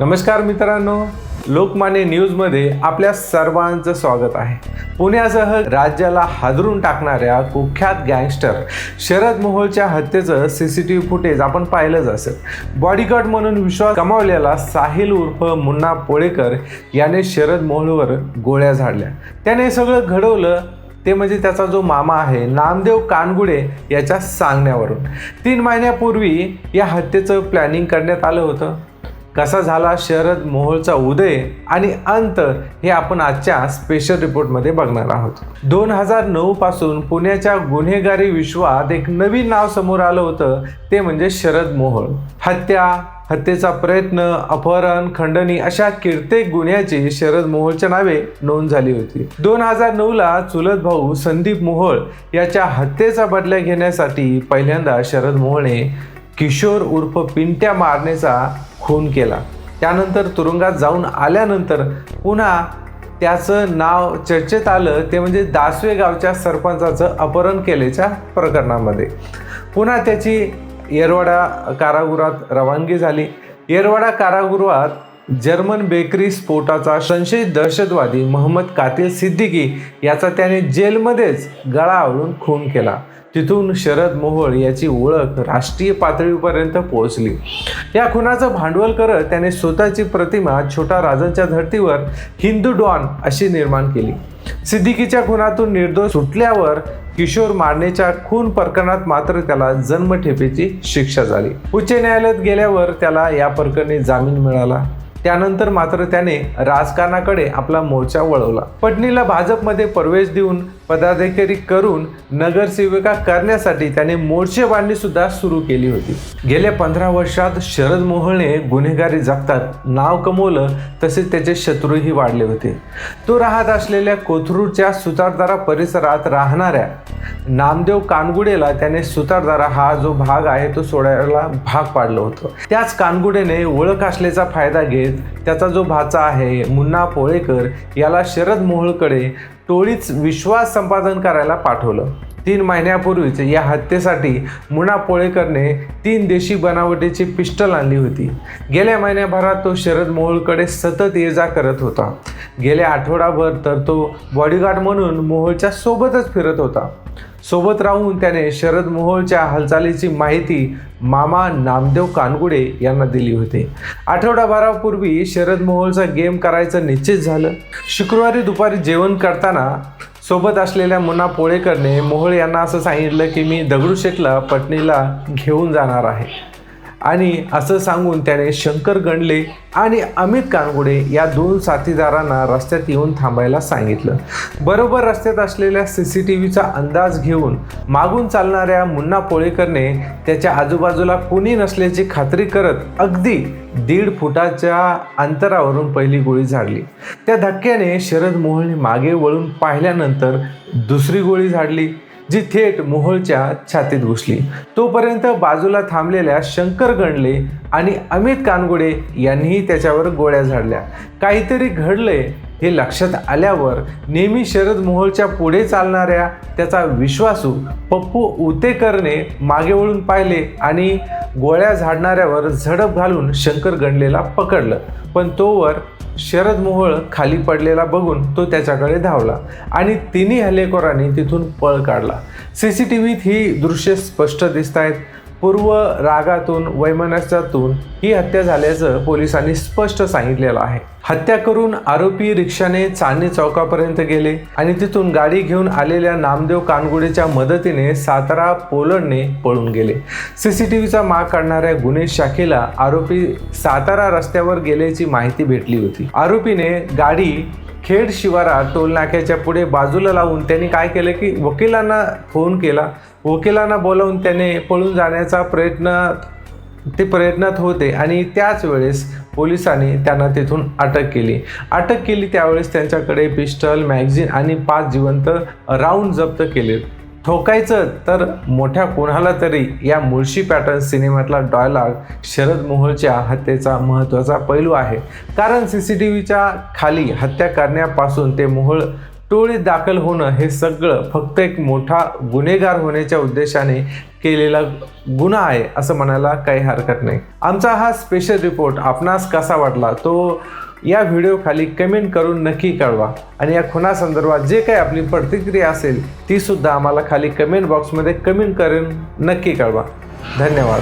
नमस्कार मित्रांनो. लोकमान्य न्यूजमध्ये आपल्या सर्वांचं स्वागत आहे. पुण्यासह राज्याला हादरून टाकणाऱ्या कुख्यात गँगस्टर शरद मोहोळच्या हत्येचं C C T V footage आपण पाहिलंच असेल. बॉडीगार्ड म्हणून विश्वास कमावलेला साहिल उर्फ मुन्ना पोळेकर याने शरद मोहोळवर गोळ्या झाडल्या. त्याने सगळं घडवलं ते म्हणजे त्याचा जो मामा आहे नामदेव कानगुडे याच्या सांगण्यावरून. तीन महिन्यापूर्वी या हत्येचं प्लॅनिंग करण्यात आलं होतं. कसा झाला शरद मोहोळचा उदय आणि अंत हे आपण आजच्या स्पेशल रिपोर्टमध्ये बघणार आहोत. दोन हजार नऊ पासून पुण्याच्या गुन्हेगारी विश्वात एक नवीन नाव समोर आलं होतं ते म्हणजे शरद मोहोळ. हत्या हत्येचा प्रयत्न अपहरण खंडणी अशा कित्येक गुन्ह्याची शरद मोहोळच्या नावे नोंद झाली होती. दोन हजार नऊ ला चुलत भाऊ संदीप मोहोळ याच्या हत्येचा बदला घेण्यासाठी पहिल्यांदा शरद मोहोळने किशोर उर्फ पिंट्या मारनेचा खून केला. त्यानंतर तुरुंगात जाऊन आल्यानंतर पुन्हा त्याचं नाव चर्चेत आलं. ते म्हणजे दासवे गावच्या सरपंचाचं अपहरण केल्याच्या प्रकरणामध्ये. पुन्हा त्याची येरवाडा कारागृहात रवानगी झाली. येरवाडा कारागृहात जर्मन बेकरी स्फोटाचा संशयित दहशतवादी मोहम्मद कातील सिद्दीकी याचा त्याने जेलमध्येच गळा आवळून खून केला. तिथून शरद मोहोळ याची ओळख राष्ट्रीय पातळीपर्यंत पोहोचली. या खुनाचं भांडवल करत त्याने स्वतःची प्रतिमा छोटा राजांच्या धर्तीवर हिंदू डॉन अशी निर्माण केली. सिद्दीकीच्या खुनातून निर्दोष सुटल्यावर किशोर मारणेच्या खून प्रकरणात मात्र त्याला जन्मठेपेची शिक्षा झाली. उच्च न्यायालयात गेल्यावर त्याला या प्रकरणी जामीन मिळाला. त्यानंतर मात्र त्याने राजकारणाकडे आपला मोर्चा वळवला. पत्नीला भाजपमध्ये प्रवेश देऊन पदाधिकारी करून नगरसेविका करण्यासाठी त्याने मोर्चेबांधणी सुद्धा सुरू केली होती. गेल्या पंधरा वर्षात शरद मोहळने गुन्हेगारी जगतात नाव कमवलं तसेच त्याचे शत्रूही वाढले होते. तो राहत असलेल्या कोथरूडच्या सुतारदारा परिसरात राहणाऱ्या नामदेव कानगुडेला त्याने सुतारदारा हा जो भाग आहे तो सोडायला भाग पाडलं होतं. त्याच कानगुडेने ओळख असल्याचा फायदा घेत त्याचा जो भाचा आहे मुन्ना पोळेकर याला शरद मोहोळकडे टोळीच विश्वास संपादन करायला पाठवलं. तीन महिन्यापूर्वीच या हत्येसाठी मुना पोळेकरने तीन देशी बनावटीची पिस्टल आणली होती. गेल्या महिन्याभरात तो शरद मोहोळकडे सतत ये जा करत होता. गेल्या आठवडाभर तर तो बॉडीगार्ड म्हणून मोहोळच्या सोबतच फिरत होता. सोबत राहून त्याने शरद मोहोळच्या हालचालीची माहिती मामा नामदेव कानगुडे यांना दिली होती. आठवडाभरापूर्वी शरद मोहोळचा गेम करायचं निश्चित झालं. शुक्रवारी दुपारी जेवण करताना सोबत असलेल्या मुन्ना पोळेकरने मोहोळ यांना असं सांगितलं की मी दगडूशेठला पत्नीला घेऊन जाणार आहे. आणि असं सांगून त्याने शंकर गणले आणि अमित कानगुडे या दोन साथीदारांना रस्त्यात येऊन थांबायला सांगितलं. बरोबर रस्त्यात असलेल्या सी सी टी व्हीचा अंदाज घेऊन मागून चालणाऱ्या मुन्ना पोळेकरने त्याच्या आजूबाजूला कुणी नसल्याची खात्री करत अगदी दीड फुटाच्या अंतरावरून पहिली गोळी झाडली. त्या धक्क्याने शरद मोहनने मागे वळून पाहिल्यानंतर दुसरी गोळी झाडली. जी थेट मोहोळच्या छातीत घुसली. तोपर्यंत बाजूला थांबलेल्या शंकर गणले आणि अमित कानगुडे यांनीही त्याच्यावर गोळ्या झाडल्या. काहीतरी घडलंय हे लक्षात आल्यावर नेहमी शरद मोहोळच्या पुढे चालणाऱ्या त्याचा विश्वासू पप्पू उतेकरने मागे वळून पाहिले आणि गोळ्या झाडणाऱ्यावर झडप घालून शंकर गणलेला पकडलं. पण तोवर शरद मोहोळ खाली पडलेला बघून तो त्याच्याकडे धावला आणि तिन्ही हल्लेखोरांनी तिथून पळ काढला. सी सी टी व्हीत ही दृश्य स्पष्ट दिसत आहेत पूर्व रागातून वैमनस्यातून ही हत्या झाल्याचं पोलिसांनी स्पष्ट सांगितलेलं आहे. हत्या करून आरोपी रिक्षाने चांदणी चौकापर्यंत गेले आणि तिथून गाडी घेऊन आलेल्या नामदेव कानगुडेच्या मदतीने सातारा पोलंडने पळून गेले. सीसीटीव्हीचा माग काढणाऱ्या गुन्हे शाखेला आरोपी सातारा रस्त्यावर गेल्याची माहिती भेटली होती. आरोपीने गाडी खेड शिवारात टोलनाक्याच्या पुढे बाजूला लावून त्यांनी काय केलं की वकिलांना फोन केला. वकिलांना बोलावून त्याने पळून जाण्याचा प्रयत्न ते प्रयत्नात होते आणि त्याच वेळेस पोलिसांनी त्यांना तिथून अटक केली. अटक केली त्यावेळेस त्यांच्याकडे पिस्टल मॅगझिन आणि पाच जिवंत राऊंड जप्त केले. ठोकायचं तर मोठ्या कोणाला तरी या मुळशी पॅटर्न सिनेमातला डायलॉग शरद मोहोळच्या हत्येचा महत्त्वाचा पैलू आहे. कारण सी सी टी व्हीच्या खाली हत्या करण्यापासून ते मोहोळ टोळीत दाखल होणं हे सगळं फक्त एक मोठा गुन्हेगार होण्याच्या उद्देशाने केलेला गुन्हा आहे असं म्हणायला काही हरकत नाही. आमचा हा स्पेशल रिपोर्ट आपणास कसा वाटला? तो या व्हिडिओ खाली कमेंट करून नक्की कळवा. आणि या खुनासंदर्भात जे काही आपली प्रतिक्रिया असेल ती सुद्धा आम्हाला खाली कमेंट बॉक्समध्ये कमेंट करून नक्की कळवा. धन्यवाद.